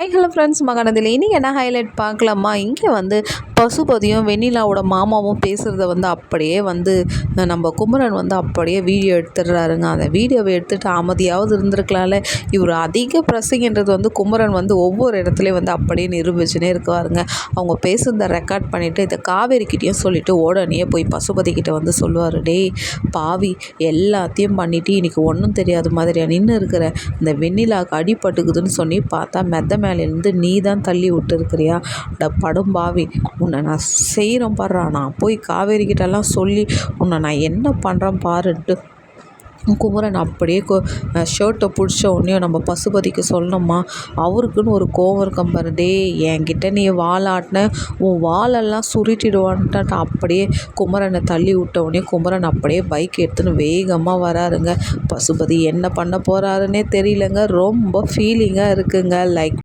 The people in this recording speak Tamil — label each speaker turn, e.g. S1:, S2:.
S1: ஹை ஹலோ ஃப்ரெண்ட்ஸ் மகானதில் இன்றைக்கி என்ன ஹைலைட் பார்க்கலாமா? இங்கே வந்து பசுபதியும் வெண்ணிலாவோட மாமாவும் பேசுகிறத வந்து அப்படியே வந்து நம்ம குமரன் வந்து அப்படியே வீடியோ எடுத்துடுறாருங்க. அந்த வீடியோவை எடுத்துகிட்டு அமைதியாவது இருந்திருக்கலாம்ல. இவர் அதிக பிரசிங்கன்றது வந்து குமரன் வந்து ஒவ்வொரு இடத்துலையும் வந்து அப்படியே நிரூபிச்சுனே இருக்குவாருங்க. அவங்க பேசுகிறத ரெக்கார்ட் பண்ணிவிட்டு இதை காவேரிக்கிட்டேயும் சொல்லிவிட்டு உடனே போய் பசுபதி கிட்டே வந்து சொல்லுவார் டேய் பாவி எல்லாத்தையும் பண்ணிவிட்டு இன்றைக்கி ஒன்றும் தெரியாத மாதிரியா நின்று இருக்கிற இந்த வெண்ணிலாவுக்கு அடிபட்டுக்குதுன்னு சொல்லி பார்த்தா மெத்த மேலேருந்து நீ தான் தள்ளி விட்டுருக்கிறியா? அட படும் பாவி. உன்னை நான் செய்கிறேன் பாடுறா நான் போய் காவேரி கிட்டலாம் சொல்லி உன்னை நான் என்ன பண்ணுறேன் பாருன்ட்டு குமரன் அப்படியே கொ ஷர்ட்டை பிடிச்ச உடனே நம்ம பசுபதிக்கு சொல்லணுமா? அவருக்குன்னு ஒரு கோவம் இருக்கும் பாரு. டே என்கிட்ட நீ வாலாட்டின உன் வாலெல்லாம் சுருட்டிடுவான்ட்டு அப்படியே குமரனை தள்ளி விட்ட உடனே குமரன் அப்படியே பைக் எடுத்துன்னு வேகமாக வராருங்க. பசுபதி என்ன பண்ண போகிறாருன்னே தெரியலங்க. ரொம்ப ஃபீலிங்காக இருக்குங்க. லைக்